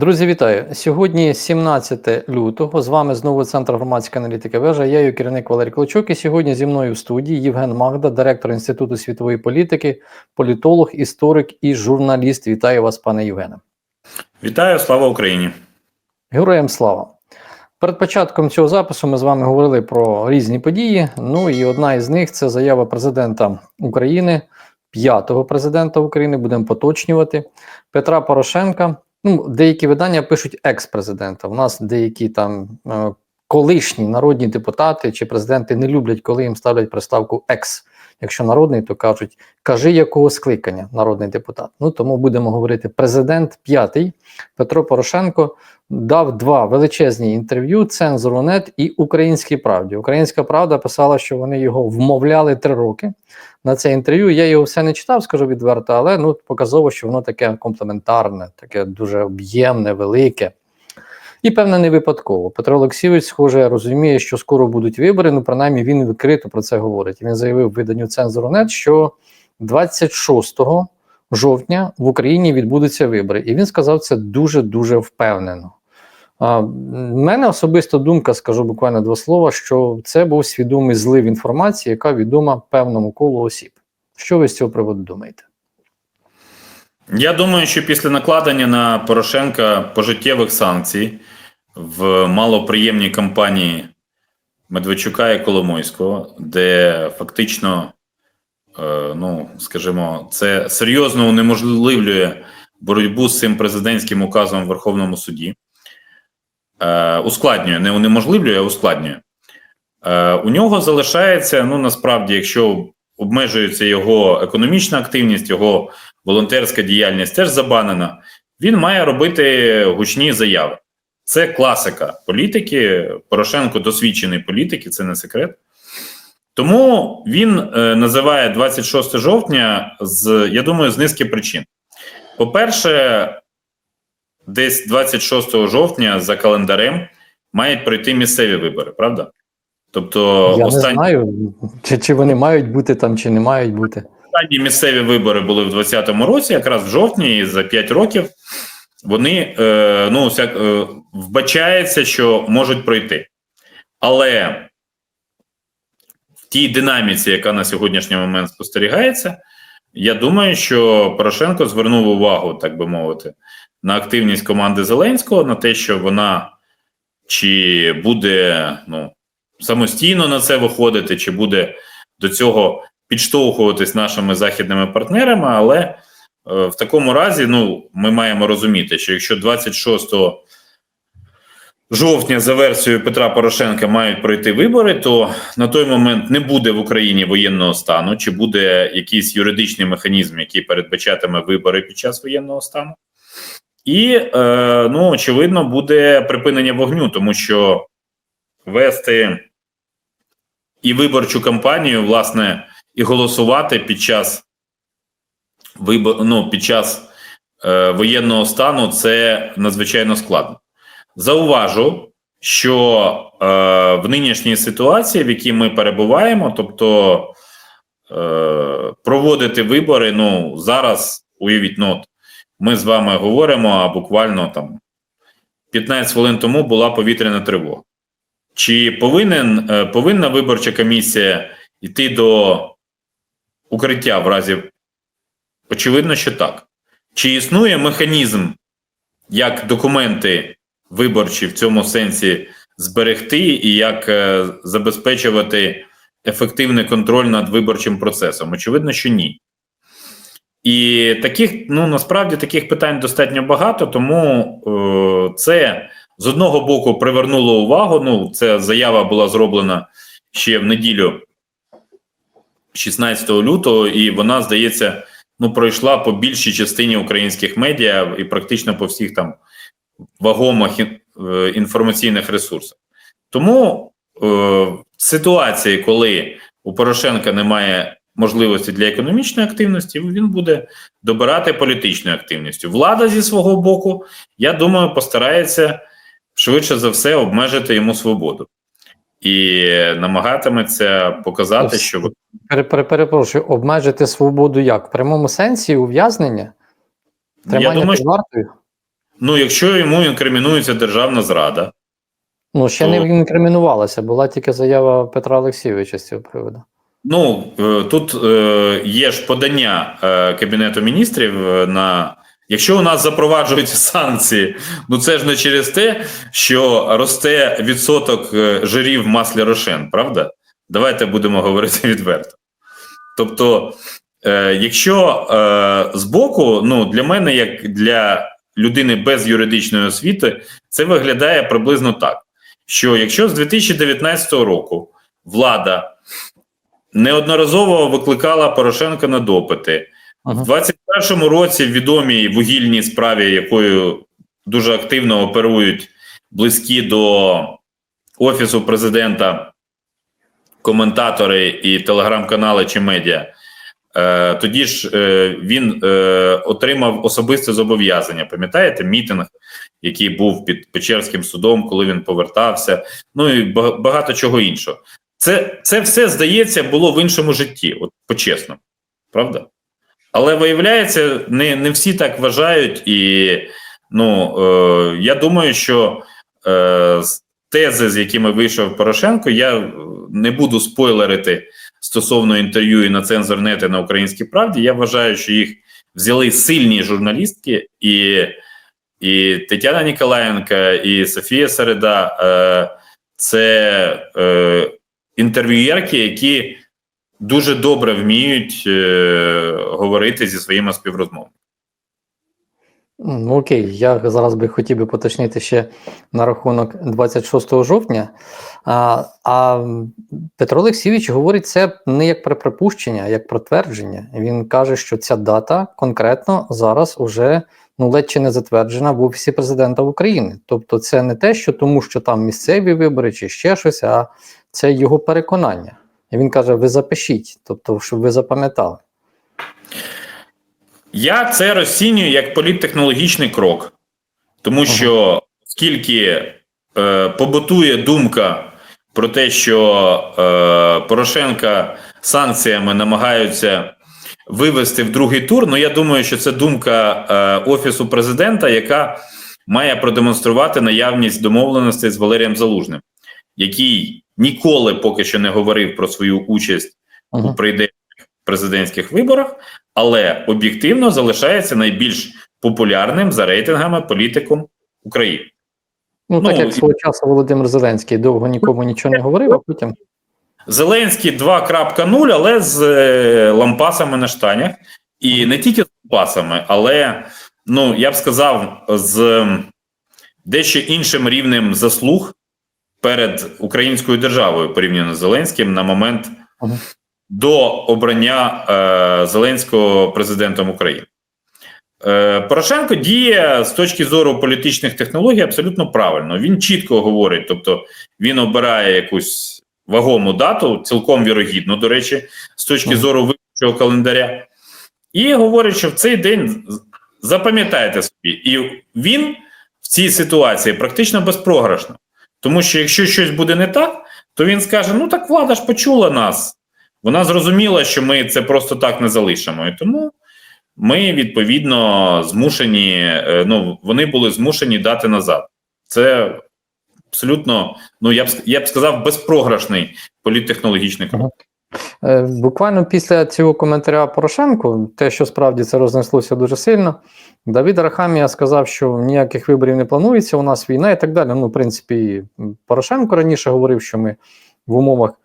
Друзі, вітаю! Сьогодні 17 лютого. З вами знову Центр громадської аналітики вежа. Я її керівник Валерій Клочок. І сьогодні зі мною в студії Євген Магда, директор Інституту світової політики, політолог, історик і журналіст. Вітаю вас, пане Євгене. Вітаю, слава Україні! Героям слава! Перед початком цього запису ми з вами говорили про різні події. Ну і одна із них це заява президента України, п'ятого президента України. Будемо поточнювати Петра Порошенка. Ну, деякі видання пишуть екс-президента. У нас деякі там е, колишні народні депутати чи президенти не люблять, коли їм ставлять приставку екс. Якщо народний, то кажуть, кажи якого скликання народний депутат. Ну тому будемо говорити. Президент п'ятий Петро Порошенко дав два величезні інтерв'ю цензору нет і Українській правді. Українська правда писала, що вони його вмовляли три роки на це інтерв'ю. Я його все не читав, скажу відверто, але ну показово, що воно таке комплементарне, таке дуже об'ємне, велике. І, певне, не випадково. Петро Олексійович, схоже, розуміє, що скоро будуть вибори. Ну, принаймні, він відкрито про це говорить. Він заявив виданню цензору нет, що 26 жовтня в Україні відбудуться вибори. І він сказав це дуже дуже впевнено. В мене особиста думка, скажу буквально два слова, що це був свідомий злив інформації, яка відома певному колу осіб. Що ви з цього приводу думаєте? Я думаю, що після накладення на Порошенка пожиттєвих санкцій в малоприємній кампанії Медведчука і Коломойського, де фактично, е, ну скажімо, це серйозно унеможливлює боротьбу з цим президентським указом в Верховному суді, е, ускладнює, не унеможливлює, а ускладнює. Е, у нього залишається, ну насправді, якщо обмежується його економічна активність, його волонтерська діяльність теж забанена, він має робити гучні заяви. Це класика політики. Порошенко досвідчений політик, і це не секрет. Тому він е, називає 26 жовтня з, я думаю, з низки причин. По-перше, десь 26 жовтня за календарем мають пройти місцеві вибори, правда? Тобто, я останні... не знаю, чи, чи вони мають бути там, чи не мають бути. Останні місцеві вибори були в 2020 році, якраз в жовтні, і за 5 років вони е, ну, всяк, е, вбачається, що можуть пройти. Але в тій динаміці, яка на сьогоднішній момент спостерігається, я думаю, що Порошенко звернув увагу, так би мовити, на активність команди Зеленського, на те, що вона чи буде ну, самостійно на це виходити, чи буде до цього підштовхуватись нашими західними партнерами, але е, в такому разі ну, ми маємо розуміти, що якщо 26 жовтня за версією Петра Порошенка мають пройти вибори, то на той момент не буде в Україні воєнного стану, чи буде якийсь юридичний механізм, який передбачатиме вибори під час воєнного стану. І, е, ну, очевидно, буде припинення вогню, тому що вести і виборчу кампанію, власне, і голосувати під час вибор, ну, під час е, воєнного стану це надзвичайно складно. Зауважу, що е, в нинішній ситуації, в якій ми перебуваємо, тобто е, проводити вибори, ну зараз уявіть, ну, ми з вами говоримо, а буквально там 15 хвилин тому була повітряна тривога. Чи повинен, е, повинна виборча комісія йти до укриття в разі? Очевидно, що так. Чи існує механізм, як документи виборчі в цьому сенсі зберегти і як е, забезпечувати ефективний контроль над виборчим процесом? Очевидно, що ні. І таких, ну насправді таких питань достатньо багато, тому е, це з одного боку привернуло увагу. Ну, ця заява була зроблена ще в неділю 16 лютого, і вона, здається, ну, пройшла по більшій частині українських медіа і практично по всіх там вагомих інформаційних ресурсах. Тому е, ситуації, коли у Порошенка немає можливості для економічної активності, він буде добирати політичною активністю. Влада зі свого боку, я думаю, постарається швидше за все обмежити йому свободу і намагатиметься показати, що перепрошую, обмежити свободу як в прямому сенсі ув'язнення? Тримання я думаю, під вартою? Ну, якщо йому інкримінується державна зрада, Ну, ще То- не інкримінувалася, була тільки заява Петра Олексійовича з цього приводу. ну е, тут е, є ж подання е, Кабінету міністрів на. Якщо у нас запроваджуються санкції, ну це ж не через те, що росте відсоток жирів в маслі рошен, правда? Давайте будемо говорити відверто. Тобто, е, якщо е, збоку, ну для мене, як для людини без юридичної освіти, це виглядає приблизно так: що якщо з 2019 року влада неодноразово викликала Порошенка на допити, Ага. в 21-му році в відомій вугільній справі, якою дуже активно оперують близькі до офісу президента коментатори і телеграм-канали чи медіа. Е, тоді ж е, він е, отримав особисте зобов'язання. Пам'ятаєте, мітинг, який був під Печерським судом, коли він повертався, ну і багато чого іншого. Це, це все здається було в іншому житті, от по-чесному, правда? Але виявляється, не, не всі так вважають, і ну е, я думаю, що е, тези, з якими вийшов Порошенко, я не буду спойлерити стосовно інтерв'ю і на цензорнети на українській правді. Я вважаю, що їх взяли сильні журналістки, і, і Тетяна Ніколаєнка, і Софія Середа е, це е, інтерв'юєрки, які дуже добре вміють е, говорити зі своїми співрозмовниками. Ну, окей, я зараз би хотів би поточнити ще на рахунок 26 жовтня. А, а Петро Олексійович говорить це не як про припущення, а як про твердження. Він каже, що ця дата конкретно зараз уже ну, ледь чи не затверджена в Офісі президента України. Тобто, це не те, що тому, що там місцеві вибори чи ще щось, а це його переконання. І він каже: ви запишіть, тобто, щоб ви запам'ятали. Я це розцінюю як політтехнологічний крок, тому що скільки е, побутує думка про те, що е, Порошенка санкціями намагаються вивести в другий тур, ну я думаю, що це думка е, Офісу президента, яка має продемонструвати наявність домовленостей з Валерієм Залужним, який ніколи поки що не говорив про свою участь у Мгм. Президентських виборах, але об'єктивно залишається найбільш популярним за рейтингами політиком України. Ну, так Ну, як і- свого часу Володимир Зеленський довго нікому нічого не говорив, а потім. Зеленський 2.0, але з е, лампасами на штанях. І не тільки з лампасами, але ну я б сказав, з м, дещо іншим рівнем заслуг перед українською державою порівняно з Зеленським на момент. До обрання е, Зеленського президентом України. Е, Порошенко діє з точки зору політичних технологій абсолютно правильно. Він чітко говорить, тобто він обирає якусь вагому дату, цілком вірогідно, до речі, з точки зору виборчого календаря, і говорить, що в цей день запам'ятайте собі, і він в цій ситуації практично безпрограшно. Тому що якщо щось буде не так, то він скаже: ну так влада ж почула нас. Вона зрозуміла, що ми це просто так не залишимо. І тому ми відповідно змушені, е, ну вони були змушені дати назад. Це абсолютно, ну я б я б сказав, безпрограшний політтехнологічний крок. Е, Буквально після цього коментаря Порошенко, те, що справді це рознеслося дуже сильно, Давид Арахамія сказав, що ніяких виборів не планується, у нас війна і так далі. Ну, в принципі, Порошенко раніше говорив, що ми в умовах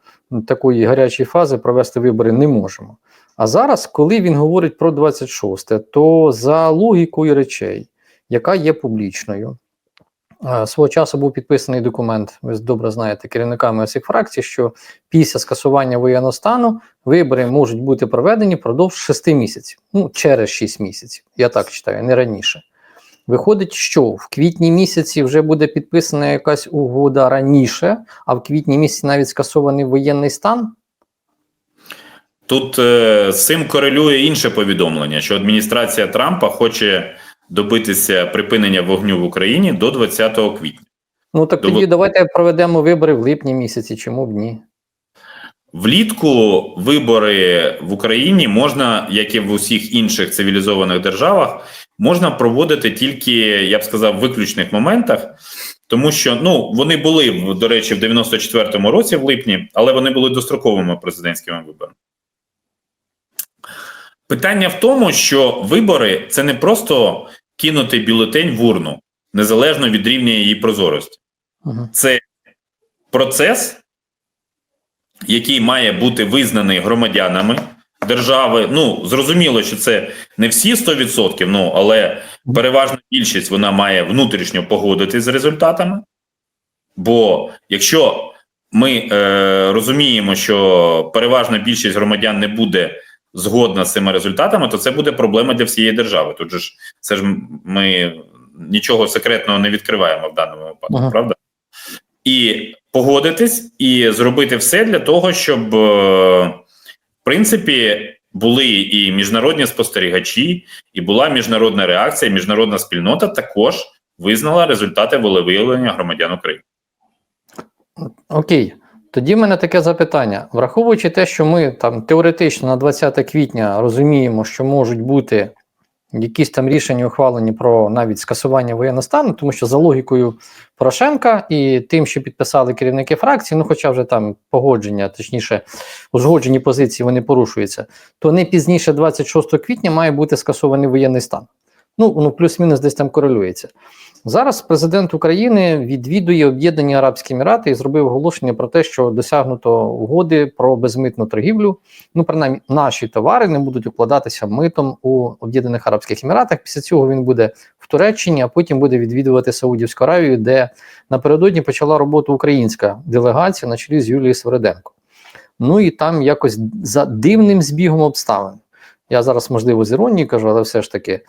такої гарячої фази провести вибори не можемо. А зараз, коли він говорить про 26, то за логікою речей, яка є публічною, свого часу був підписаний документ, ви добре знаєте, керівниками усіх фракцій, що після скасування воєнного стану вибори можуть бути проведені впродовж 6 місяців. Ну, через 6 місяців. Я так читаю, не раніше. Виходить, що в квітні місяці вже буде підписана якась угода раніше, а в квітні місяці навіть скасований воєнний стан. Тут е, з цим корелює інше повідомлення, що адміністрація Трампа хоче добитися припинення вогню в Україні до 20 квітня. Ну так Довод- тоді давайте проведемо вибори в липні місяці, чому б ні? Влітку вибори в Україні можна, як і в усіх інших цивілізованих державах, можна проводити тільки, я б сказав, в виключних моментах, тому що ну вони були до речі в 94-му році, в липні, але вони були достроковими президентськими виборами. Питання в тому, що вибори це не просто кинути бюлетень в урну, незалежно від рівня її прозорості. Це процес, який має бути визнаний громадянами держави. Ну, зрозуміло, що це не всі 100%, ну, але переважна більшість вона має внутрішньо погодитись з результатами. Бо якщо ми е, розуміємо, що переважна більшість громадян не буде згодна з цими результатами, то це буде проблема для всієї держави. Тут же ж це ж ми нічого секретного не відкриваємо в даному випадку, Ага. правда? І погодитись, і зробити все для того, щоб, е, принципі, були і міжнародні спостерігачі, і була міжнародна реакція, і міжнародна спільнота також визнала результати волевиявлення громадян України. Окей. Тоді в мене таке запитання. Враховуючи те, що ми там теоретично на 20 квітня розуміємо, що можуть бути якісь там рішення ухвалені про навіть скасування воєнного стану, тому що за логікою Порошенка і тим, що підписали керівники фракції, ну хоча вже там погодження, точніше, узгоджені позиції вони порушуються, то не пізніше 26 квітня має бути скасований воєнний стан. Ну, ну плюс-мінус десь там корелюється. Зараз президент України відвідує Об'єднані Арабські Емірати і зробив оголошення про те, що досягнуто угоди про безмитну торгівлю. Ну, принаймні, наші товари не будуть укладатися митом у Об'єднаних Арабських Еміратах. Після цього він буде в Туреччині, а потім буде відвідувати Саудівську Аравію, де напередодні почала роботу українська делегація на чолі з Юлією Свереденко. Ну і там якось за дивним збігом обставин. Я зараз, можливо, з іронією кажу, але все ж таки.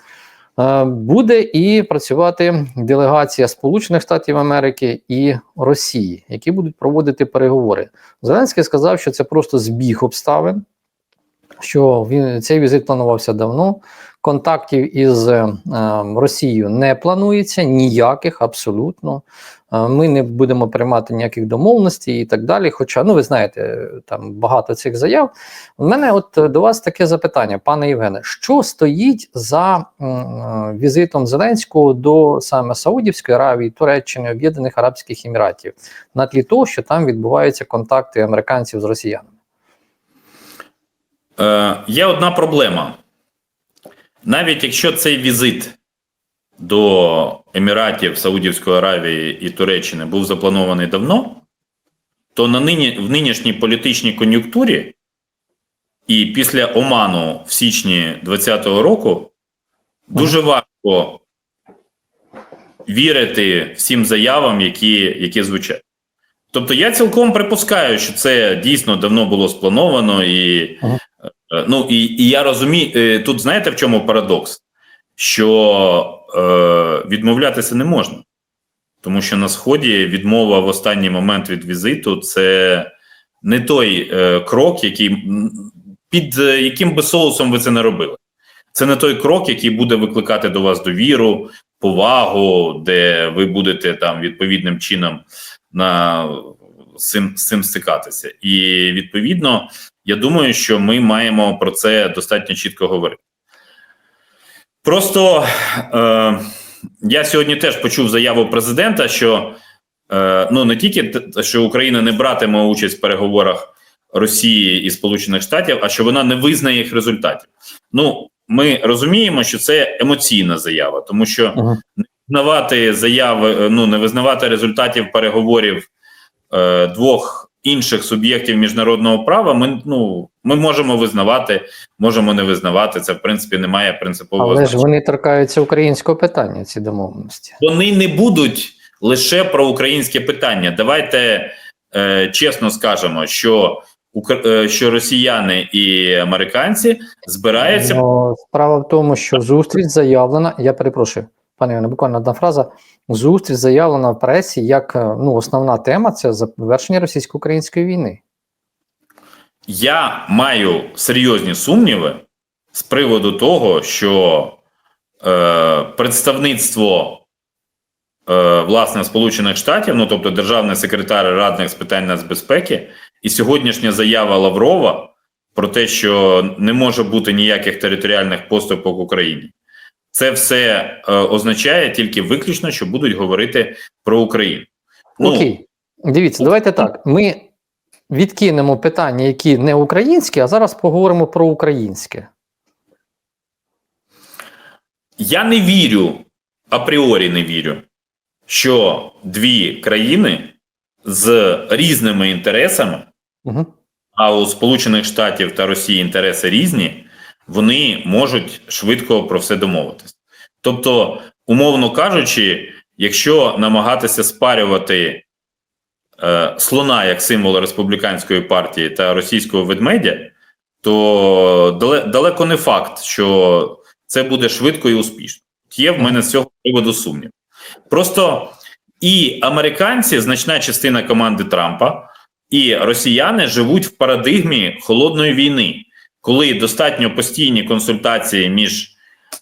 Е, Буде і працювати делегація Сполучених Штатів Америки і Росії, які будуть проводити переговори. Зеленський сказав, що це просто збіг обставин, що він цей візит планувався давно. Контактів із е, Росією не планується ніяких абсолютно. Ми не будемо приймати ніяких домовленостей і так далі. Хоча, ну ви знаєте, там багато цих заяв. У мене от е, до вас таке запитання, пане Євгене, що стоїть за е, візитом Зеленського до саме Саудівської Аравії, Туреччини, Об'єднаних Арабських Еміратів, на тлі того, що там відбуваються контакти американців з росіянами? Е, є одна проблема. Навіть якщо цей візит до Еміратів, Саудівської Аравії і Туреччини був запланований давно, то на нині, в нинішній політичній кон'юнктурі і після Оману в січні 2020 року дуже важко вірити всім заявам, які, які звучать. Тобто я цілком припускаю, що це дійсно давно було сплановано і. Ага. Е, Ну і, і я розумію, е, тут знаєте в чому парадокс? Що відмовлятися не можна, тому що на сході відмова в останній момент від візиту це не той е, крок, який під е, яким би соусом ви це не робили. Це не той крок, який буде викликати до вас довіру, повагу, де ви будете там відповідним чином на цим, цим стикатися. І відповідно, я думаю, що ми маємо про це достатньо чітко говорити. Просто е, я сьогодні теж почув заяву президента, що е, ну не тільки що Україна не братиме участь в переговорах Росії і Сполучених Штатів, а що вона не визнає їх результатів. Ну, ми розуміємо, що це емоційна заява, тому що Ага. визнавати заяви, е, ну не визнавати результатів переговорів е, двох інших суб'єктів міжнародного права. Ми ну ми можемо визнавати, можемо не визнавати. Це в принципі не має принципового Але ж вони торкаються українського питання, ці домовленості. Вони не будуть лише про українське питання. Давайте е, чесно скажемо, що Укра- е, що росіяни і американці збираються Ну, справа в тому, що зустріч заявлена. Я перепрошую, пане Іване, буквально одна фраза. Зустріч заявлена в пресі як е, ну, основна тема це завершення російсько-української війни. Я маю серйозні сумніви з приводу того, що е, представництво е, власне Сполучених Штатів, ну тобто державний секретар радник з питань нацбезпеки, і сьогоднішня заява Лаврова про те, що не може бути ніяких територіальних поступок Україні, це все е, означає тільки виключно, що будуть говорити про Україну. Ну, Окей, дивіться, давайте так. Ми відкинемо питання, які не українські, а зараз поговоримо про українське. Я не вірю, апріорі не вірю, що дві країни з різними інтересами, Угу. а у Сполучених Штатів та Росії інтереси різні, вони можуть швидко про все домовитись. Тобто, умовно кажучи, якщо намагатися спарювати слона як символ республіканської партії та російського ведмедя, то далеко не факт, що це буде швидко і успішно. Є в мене з цього приводу сумнів. Просто і американці, значна частина команди Трампа, і росіяни живуть в парадигмі холодної війни, коли достатньо постійні консультації між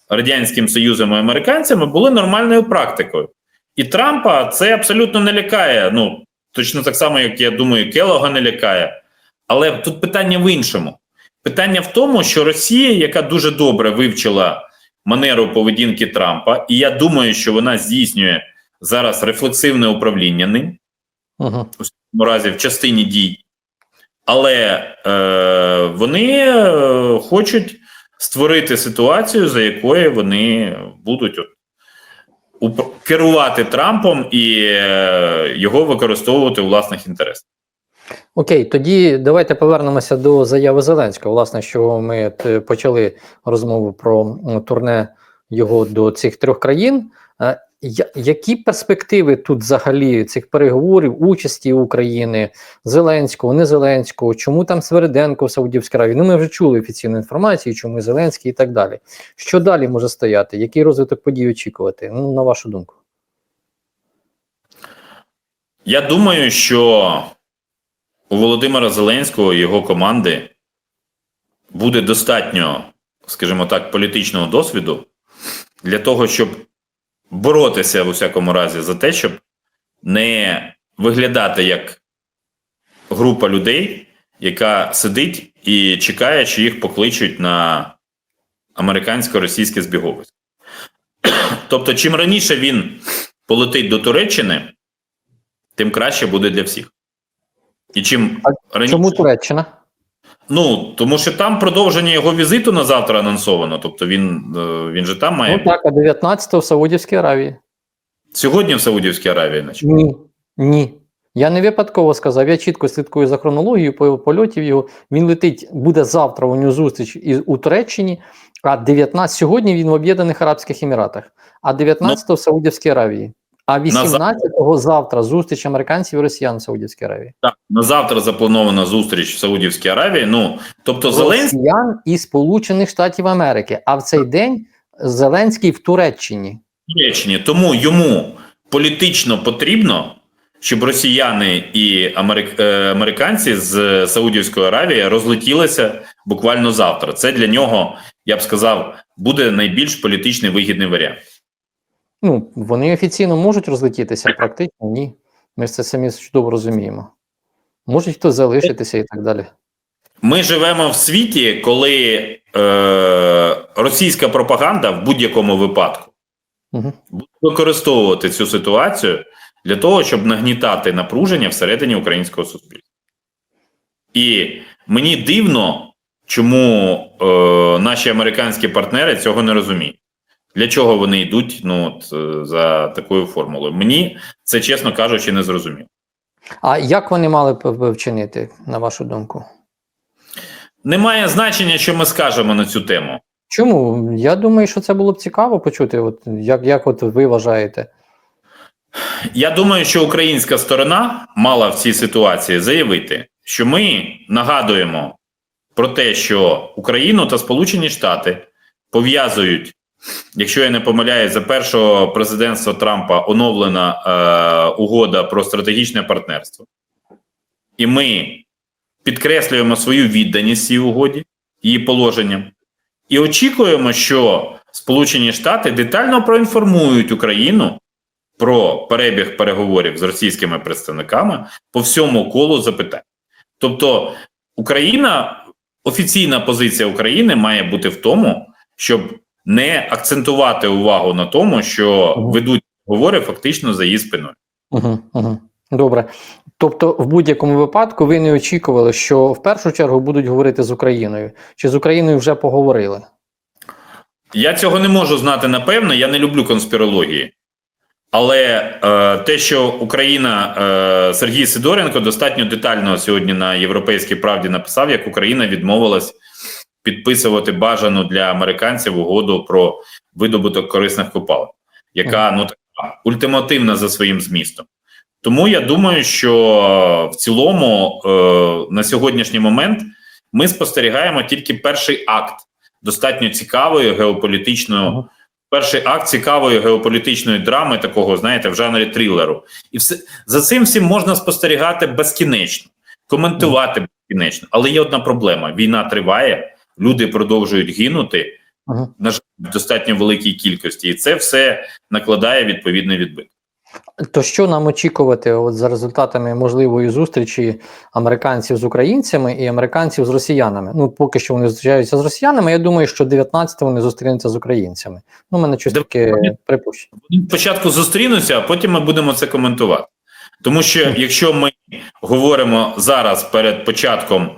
Радянським Союзом і американцями були нормальною практикою. І Трампа це абсолютно не лякає. Ну точно так само, як я думаю, Келога не лякає. Але тут питання в іншому. Питання в тому, що Росія, яка дуже добре вивчила манеру поведінки Трампа, і я думаю, що вона здійснює зараз рефлексивне управління ним Угу. у цьому разі в частині дій, але е, вони е, хочуть створити ситуацію, за якою вони будуть от, керувати Трампом і е, його використовувати у власних інтересах. Окей, тоді давайте повернемося до заяви Зеленського. Власне, що ми е, почали розмову про турне його до цих трьох країн. Які перспективи тут взагалі цих переговорів, участі України, Зеленського, не Зеленського, чому там Свериденко в Саудівській Аравії? Ну, ми вже чули офіційну інформацію, чому Зеленський і так далі. Що далі може стояти? Який розвиток подій очікувати? Ну, на вашу думку. Я думаю, що у Володимира Зеленського і його команди буде достатньо, скажімо так, політичного досвіду для того, щоб боротися в усякому разі за те, щоб не виглядати як група людей, яка сидить і чекає, чи їх покличуть на американсько-російське збіговисько. Тобто, чим раніше він полетить до Туреччини, тим краще буде для всіх. І чим раніше. Чому Туреччина? Ну, тому що там продовження його візиту на завтра анонсовано. Тобто він, е, він же там має Ну так, а 19-го в Саудівській Аравії. сьогодні в Саудівській Аравії, наче. Ні, ні. Я не випадково сказав, я чітко слідкую за хронологією по- його польотів його. Він летить, буде завтра у нього зустріч із у Туреччині, а 19 сьогодні він в Об'єднаних Арабських Еміратах, а 19-го в Саудівській Аравії. А 18-го завтра зустріч американців і росіян в Саудівській Аравії. Так, на завтра запланована зустріч в Саудівській Аравії. Ну, тобто, Зеленський Росіян і Сполучених Штатів Америки. А в цей день Зеленський в Туреччині. Туреччині. Тому йому політично потрібно, щоб росіяни і америк... е, американці з Саудівської Аравії розлетілися буквально завтра. Це для нього, я б сказав, буде найбільш політичний вигідний варіант. Ну, вони офіційно можуть розлетітися, практично ні. Ми ж це самі чудово розуміємо. Можуть хтось залишитися і так далі. Ми живемо в світі, коли е, російська пропаганда в будь-якому випадку Угу. буде використовувати цю ситуацію для того, щоб нагнітати напруження всередині українського суспільства. І мені дивно, чому е, наші американські партнери цього не розуміють. Для чого вони йдуть ну, от, е, за такою формулою? Мені це, чесно кажучи, не зрозуміло. А як вони мали б б вчинити, на вашу думку? Немає значення, що ми скажемо на цю тему. Чому? Я думаю, що це було б цікаво почути, от, як, як от ви вважаєте. Я думаю, що українська сторона мала в цій ситуації заявити, що ми нагадуємо про те, що Україну та Сполучені Штати пов'язують, якщо я не помиляюсь, за першого президентства Трампа оновлена е, угода про стратегічне партнерство, і ми підкреслюємо свою відданість цій угоді, її положенням, і очікуємо, що Сполучені Штати детально проінформують Україну про перебіг переговорів з російськими представниками по всьому колу запитань. Тобто, Україна, офіційна позиція України має бути в тому, щоб не акцентувати увагу на тому, що Мгм. ведуть говори фактично за її спиною. Угу, угу. Добре. Тобто, в будь-якому випадку ви не очікували, що в першу чергу будуть говорити з Україною, чи з Україною вже поговорили? Я цього не можу знати напевно. Я не люблю конспірології. Але е, те, що Україна е, Сергій Сидоренко достатньо детально сьогодні на Європейській правді написав, як Україна відмовилась підписувати бажану для американців угоду про видобуток корисних копалин, яка ну така ультимативна за своїм змістом. Тому я думаю, що в цілому е, на сьогоднішній момент ми спостерігаємо тільки перший акт достатньо цікавої геополітичної перший акт цікавої геополітичної драми, такого, знаєте, в жанрі трилеру. І все за цим всім можна спостерігати безкінечно, коментувати безкінечно. Але є одна проблема: війна триває, люди продовжують гинути Ага. на жаль, в достатньо великій кількості, і це все накладає відповідний відбиток. То що нам очікувати от за результатами можливої зустрічі американців з українцями і американців з росіянами? Ну, поки що вони зустрічаються з росіянами. Я думаю, що 19-го вони зустрінуться з українцями. Ну, мене щось таке припущення. Спочатку зустрінуться, а потім ми будемо це коментувати. Тому що якщо ми говоримо зараз перед початком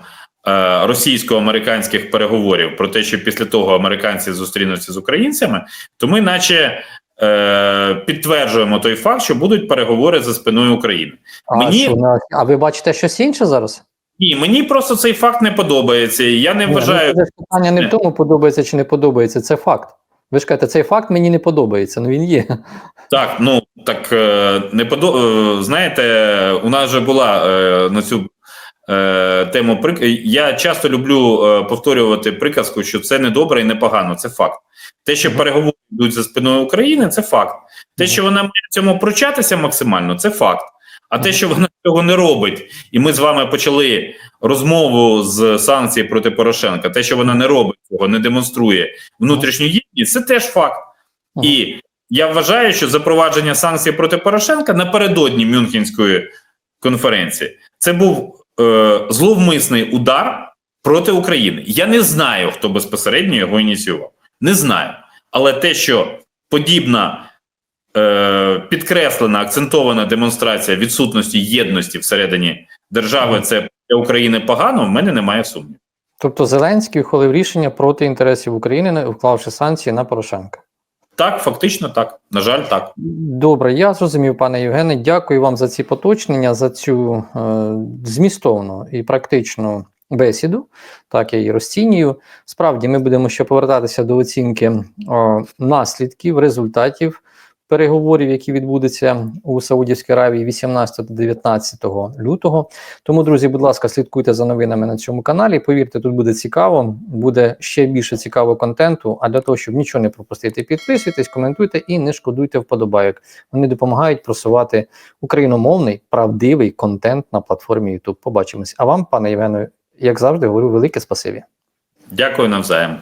російсько-американських переговорів про те, що після того американці зустрінуться з українцями, то ми, наче, е, підтверджуємо той факт, що будуть переговори за спиною України. А, Мені- що, а ви бачите щось інше зараз? Ні, мені просто цей факт не подобається. і Я не Ні, вважаю. ну, це питання не в тому, подобається чи не подобається. Це факт. Ви ж кажете, цей факт мені не подобається. Ну він є. Так, ну так е, не подо... е, знаєте, у нас вже була е, на цю е, тему прик... Я часто люблю е, повторювати приказку, що це не добре і не погано. Це факт. Те, що переговори йдуть за спиною України, це факт. Те, що вона має в цьому пручатися максимально, це факт. А те, що вона цього не робить, і ми з вами почали розмову з санкцій проти Порошенка, те, що вона не робить цього, не демонструє внутрішню єдність, це теж факт. І я вважаю, що запровадження санкцій проти Порошенка напередодні Мюнхенської конференції це був е, зловмисний удар проти України. Я не знаю, хто безпосередньо його ініціював. Не знаю. Але те, що подібна е, підкреслена, акцентована демонстрація відсутності єдності всередині держави, це для України погано, в мене немає сумнівів. Тобто Зеленський ухвалив рішення проти інтересів України, вклавши санкції на Порошенка. Так, фактично так. На жаль, так. Добре, я зрозумів, пане Євгене. Дякую вам за ці поточнення, за цю е, змістовну і практичну бесіду. Так, я її розцінюю. Справді, ми будемо ще повертатися до оцінки е, наслідків, результатів переговорів, які відбудуться у Саудівській Аравії 18 19 лютого. Тому, друзі, будь ласка, слідкуйте за новинами на цьому каналі. Повірте, тут буде цікаво, буде ще більше цікавого контенту. А для того, щоб нічого не пропустити, підписуйтесь, коментуйте і не шкодуйте вподобайок. Вони допомагають просувати україномовний правдивий контент на платформі YouTube. Побачимось. А вам, пане Євгену, як завжди, говорю велике спасибі. Дякую навзаєм.